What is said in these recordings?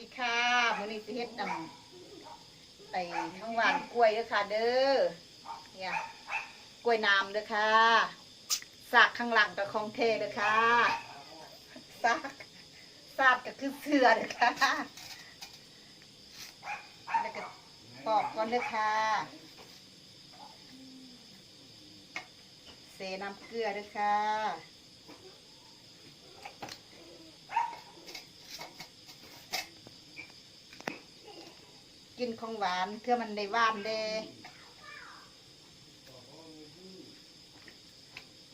ดีค่ะมื้อนี้สิเฮ็ดนำไอ้ข้างหวานกล้วยเด้อค่ะ เด้อ เนี่ย กล้วยน้ำเด้อค่ะสากข้างหลังกับของเทเด้อค่ะสากสากก็คือเสือเด้อค่ะแล้วก็ปอกก่อนเด้อค่ะเสน้ำเกลือเด้อค่ะ กินของหวานเพื่อมันได้หวานเด้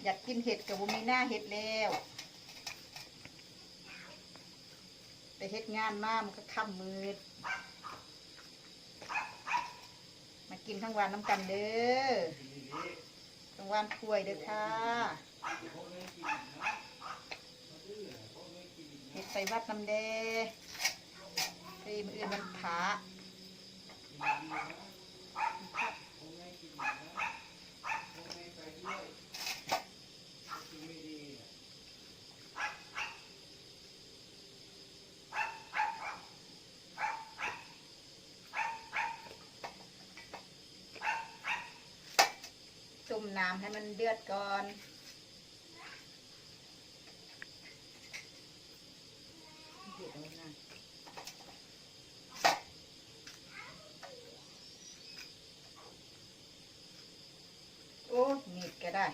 อยากกินเห็ดกับบุมีหน้าเห็ดแล้วไปเฮ็ดงานมามันก็ค่ำมืดมากินข้างวานน้ำกันเด้อข้างวานถ้วยเด้อค่ะเห็ดใส่วัดน้ำเด้ตีมืออื่นมันผาุ่มน้ำให้มันเดือดก่อนเดือดแล้วนะโอ้มีดก็ได้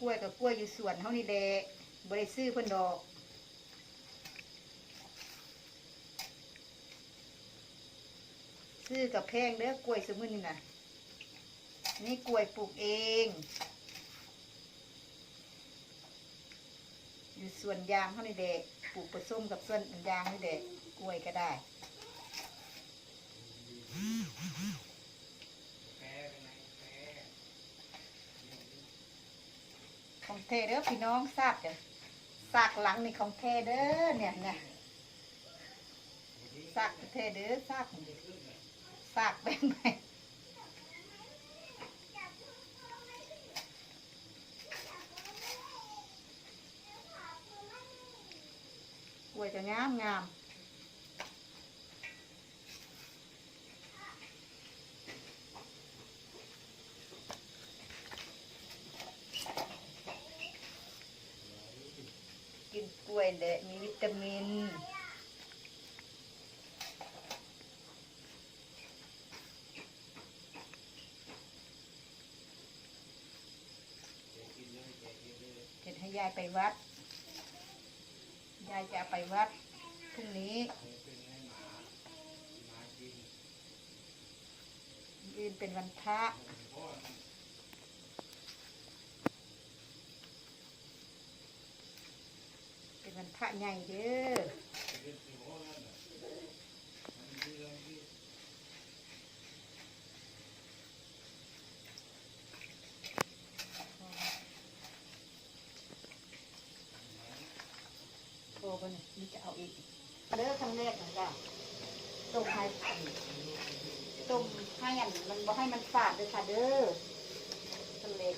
กล้วยกับกล้วยอยู่สวนเท่านี้แหละบริซื้อเพิ่นดอกซื้อกับแพงเด้อกล้วยสมุนนี่นะนี่กล้วยปลูกเอง อยู่สวนยางเท่านี้แหละปลูกผสมกับสวนยางนี่แหละกล้วยก็ได้ ของเทเด้อพี่น้องทราบจ้ะซากหลังนี่ของเทเด้อเนี่ยเนี่ยซากเทเด้อซากซากแบ่งไปกล้วยจะงามงาม กินกล้วยเด้อมีวิตามิน เห็นให้ยายไปวัด ยายจะไปวัดพรุ่งนี้ยืนเป็นวันพระเป็นวัน พระใหญ่เด้อโทรไปเนี่ยนี่จะเอาอีกเด้อครั้งแรกนะจ้ะต้มให้ต้มให้อันมันบ่ให้มันฝาดเลยค่ะเด้อครั้งแรก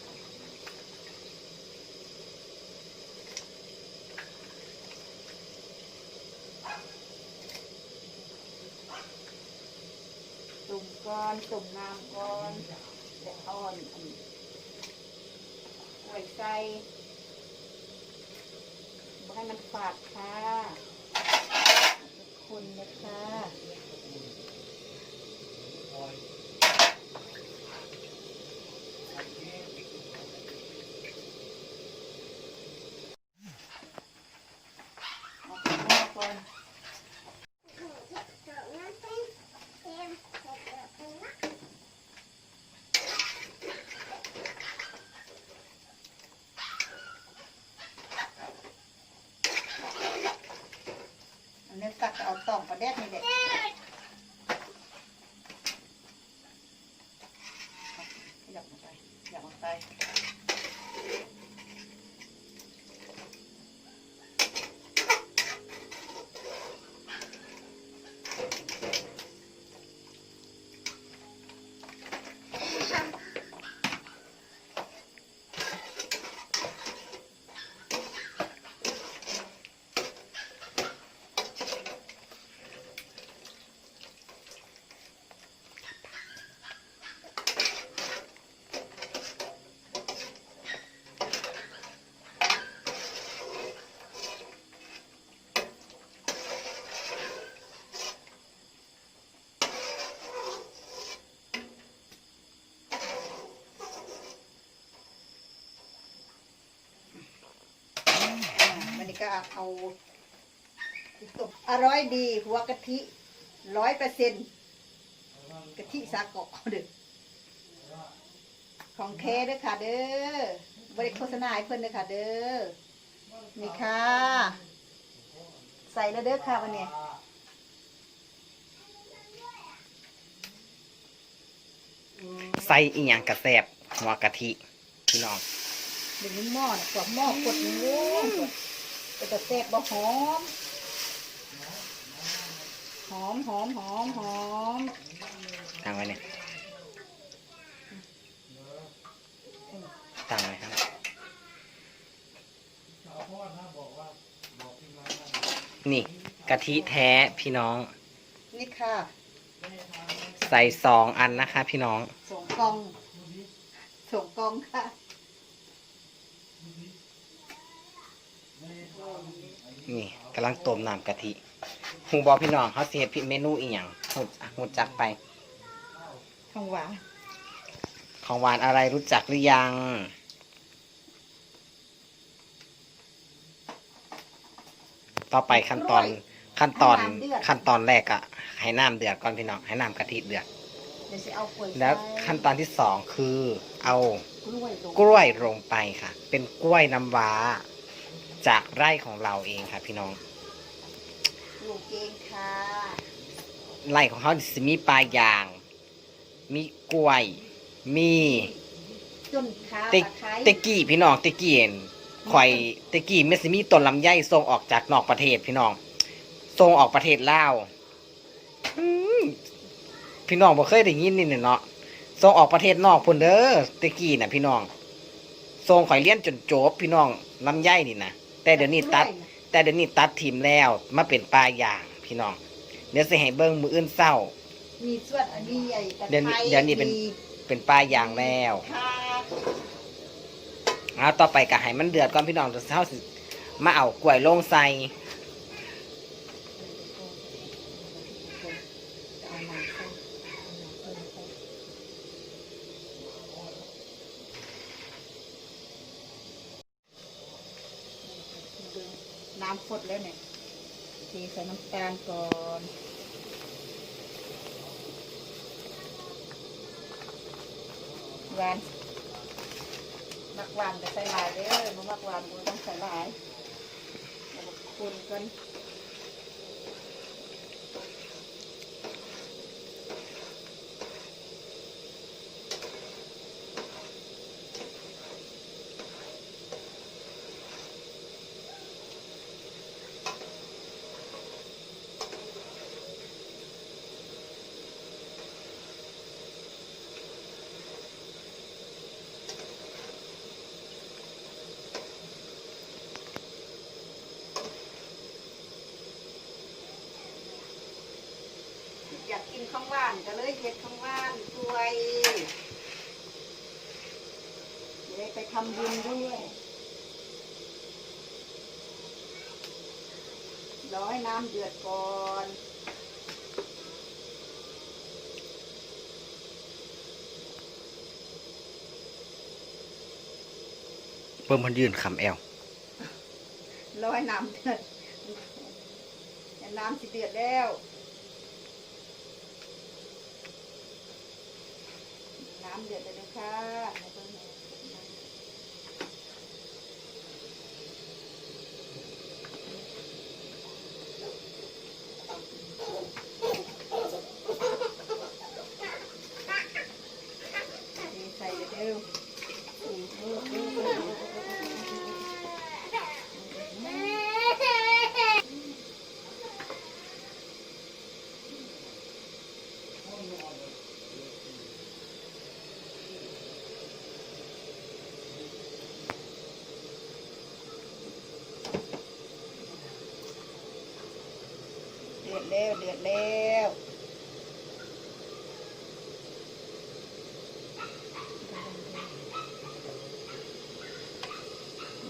ตุ่มก้ อนตุ่มน้ำก่อนแต่อ่อนอันไว้ใส่บ่ให้มันฝาดค่ะคนนะคะ 两腮 ค่ะเอาอร่อยดีหัวกะทิร้อยเปอร์เซ็นกะทิสากอกเด้อของแท้เด้อค่ะเด้อบริโฆษณาให้เพิ่นเด้อค่ะเด้อนี่ค่ะ ใส่แล้วเด้อค่ะวันนี้ใส่อีหยังกระแสบหัวกะทิพี่น้องเดี๋ยวนี้หม้อน่ะกว่าหม้อกดนี่โอ้ยแต่แต่แซ่บบ่หอม หอมหอมหอมหอมตั้งไว้เนี่ยตั้งไว้ครับ นี่กะทิแท้พี่น้อง นี่ค่ะใส่สองอันนะคะ พี่น้องส่งกล่องส่งกล่องค่ะ นี่กำลังต้มน้ำกะทิหูบอกพี่น้องเขาสิเฮ็ดเมนูอีหยังหูหูจักไปข้างหวานของหวานอะไรรู้จักหรือยัง ต่อไปขั้นตอนขั้นตอนขั้นตอนแรกอะให้น้ำเดือดก่อนพี่น้องให้น้ำกะทิเดือดเดี๋ยวจะเอากล้วยแล้วใส่ขั้นตอนที่สองคือ เอากล้วยลงกล้วยลงไปค่ะ เป็นกล้วยน้ำว้า จากไร่ของเราเองค่ะ พี่น้องปลูกเองค่ะ ไร่ของเขาสิมีปลายาง มีกล้วย มีต้นขาเตตะไคร้เตกี้พี่น้องเตกี้เห็นข่อยเตกี้เมสิมีต้นลำไยส่งออกจากนอกประเทศพี่น้องส่งออกประเทศลาวอืมพี่น้องบ่เคยได้ยินนี่เนาะส่งออกประเทศนอกพุ่นเด้อเตกี้น่ะ พี่น้องส่งข่อยเรียนจนจบพี่น้องลำไยนี่นะ แต่เดี๋ยวนี้ตัด แต่เดี๋ยวนี้ตัดทีมแล้วมาเป็นปลายาง พี่น้องเดี๋ยวสิให้เบิ่งมืออื่นเศร้า มีส่วนอันนี้ใหญ่ตะเดี๋ยวนี้ไคร้เดี๋ยวนี้เป็น มีเป็นปลายางแล้วค่ะเอาต่อไปก็ให้มันเดือดก่อนพี่น้องเดี๋ยวเฮาสิมาเอากล้วยลงใส่ เอาน้ำใส่เอาน้ำใส่ น้ำฟดแล้วเนี่ยทีใส่น้ำตาลก่อนหวานมักหวานจะใส่หลายเด้อมักหวานต้องใส่หลายแล้วก็คนกันากกินข้าวหวานก็เลยเฮ็ดข้าวหวานช่วยจะได้ไปทำบุญด้วยรอให้น้ำเดือดก่อนเบิ่งมันยืนคำแอวรอให้น้ำเดือดแต่น้ำสิเดือดแล้ว น้ำ เดือดเลยนะคะนี่ใส่เร็วเดื อดแล้วเดือดแล้ว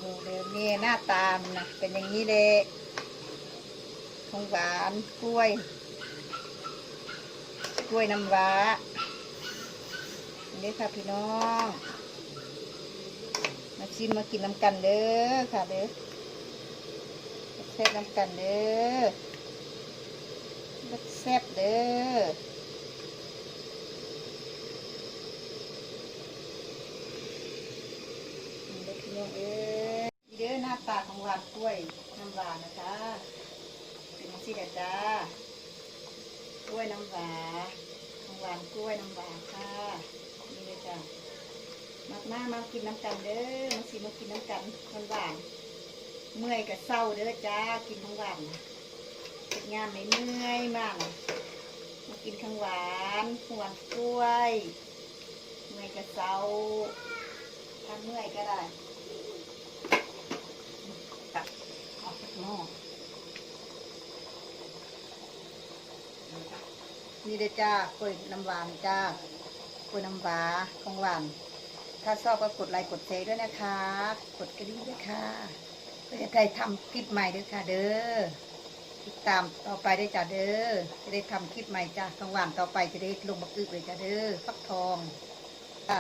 ดูเร็วนี่หน้าตามนะเป็นอย่างนี้เลยของหวานกล้วย กล้วยน้ำว้าอันนี้ค่ะพี่น้อง มาชิมมากินน้ำกันเด้อค่ะเด้อเซ็ตน้ำกันเด้อ แซ่บเด้อเด้อพี่น้องเอ้ยนี่เด้อหน้าตาของหวานกล้วยน้ำหวานนะคะเป็นสีเด็ดจ้ากล้วยน้ำหวานของหวานกล้วยน้ำหวานค่ะนี่เลยจ้ะมากมามากินน้ำกันเด้อมาสิมากินน้ำกันมันหวานเมื่อยกับเศร้าเด้อจ้ากินของหวานนะ งานไม่เมื่อยมากมากินข้างหวานของหวานกล้วยเมื่อยกับเศร้าถ้าเมื่อยก็ได้ตักออกจากหม้อนี่เด้จ้ากล้วยน้ำหวานจ้ากล้วยน้ำว้าของหวานถ้าชอบก็กดไลค์กดแชร์ด้วยนะคะ กดกระดิ่งด้วยค่ะเพื่อจะได้ทำคลิปใหม่ด้วยค่ะเด้อ ติดตามต่อไปได้จ้ะเด้อ จะได้ทำคลิปใหม่จ้ะของวานต่อไปจะได้ลงบักอึกเลยจ้ะเด้อ ฟักทองจ้ะ